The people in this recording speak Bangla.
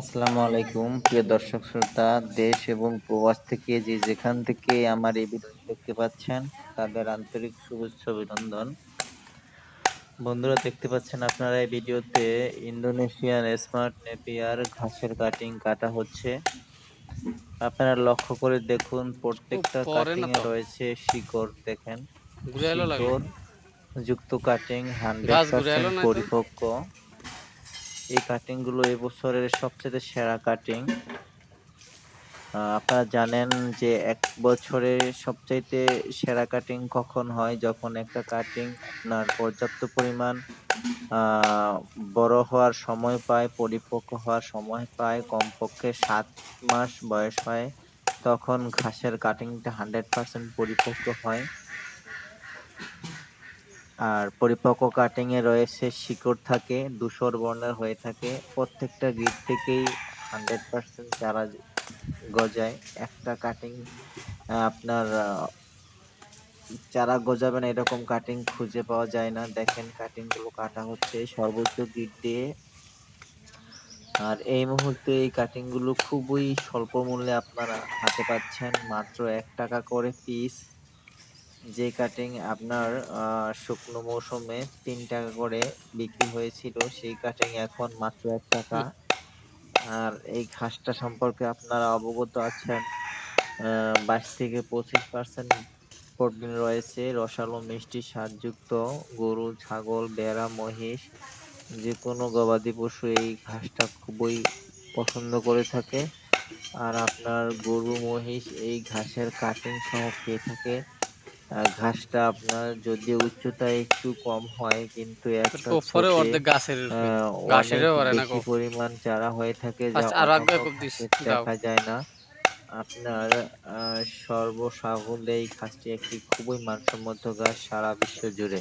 আসসালামু আলাইকুম প্রিয় দর্শক শ্রোতা দেশ এবং প্রবাস থেকে যে যেখান থেকে আমার এই ভিডিও দেখতে পাচ্ছেন তাদের আন্তরিক শুভেচ্ছা অভিনন্দন। বন্ধুরা দেখতে পাচ্ছেন আপনারা এই ভিডিওতে ইন্দোনেশিয়ান স্মার্ট নেপিয়ার ঘাসের কাটিং কাটা হচ্ছে। আপনারা লক্ষ্য করে দেখুন প্রত্যেকটা কাটিং এ রয়েছে শিকড় দেখেন। যুক্ত কাটিং হান্ড্রেড? পরিপক্ক। এই কাটিংগুলো এবছরের সবচেয়ে সেরা কাটিং আপনারা জানেন যে এক বছরে সবচাইতে সেরা কাটিং কখন হয়? যখন একটা কাটিং আপনার পর্যাপ্ত পরিমাণ বড় হওয়ার সময় পায়, পরিপক্ক হওয়ার সময় পায়, কমপক্ষে সাত মাস বয়স হয়, তখন ঘাসের কাটিংটা হান্ড্রেড পার্সেন্ট পরিপক্ক হয়। আর পরিপক্ক কাটিং এ রয়েছে, শিকড় থাকে, ধূসর বর্ণের হয়ে থাকে। প্রত্যেকটা গিট থেকেই হান্ড্রেড পার্সেন্ট চারা গজায়। একটা কাটিং আপনার চারা গজাবে না এরকম কাটিং খুঁজে পাওয়া যায় না। দেখেন কাটিংগুলো কাটা হচ্ছে সর্বোচ্চ গিট দিয়ে। আর এই মুহূর্তে এই কাটিংগুলো খুবই স্বল্প মূল্যে আপনারা হাতে পাচ্ছেন। মাত্র এক টাকা করে পিস যে কাটিং আপনার শুকনো মৌসুমে তিন টাকা করে বিক্রি হয়েছিল সেই কাটিং এখন মাত্র এক টাকা। আর এই ঘাসটা সম্পর্কে আপনারা অবগত আছেন বাইশ থেকে পঁচিশ পার্সেন্ট প্রোটিন রয়েছে রসালো মিষ্টি স্বাদযুক্ত গরু ছাগল বেড়া মহিষ যে কোনো গবাদি পশু এই ঘাসটা খুবই পছন্দ করে থাকে। আর আপনার গরু মহিষ এই ঘাসের কাটিং সহ খেয়ে থাকে। ঘাসটা আপনার যদি উচ্চতা একটু কম হয় কিন্তু একটা উপরে অর্ধেক গাছের বেশি পরিমাণ চারা হয়ে থাকে যা আচ্ছা। দেখা যায় না। আপনার আহ, সর্বসাকুল্যে এই ঘাসটি একটি খুবই মানসম্মত ঘাস সারা বিশ্ব জুড়ে।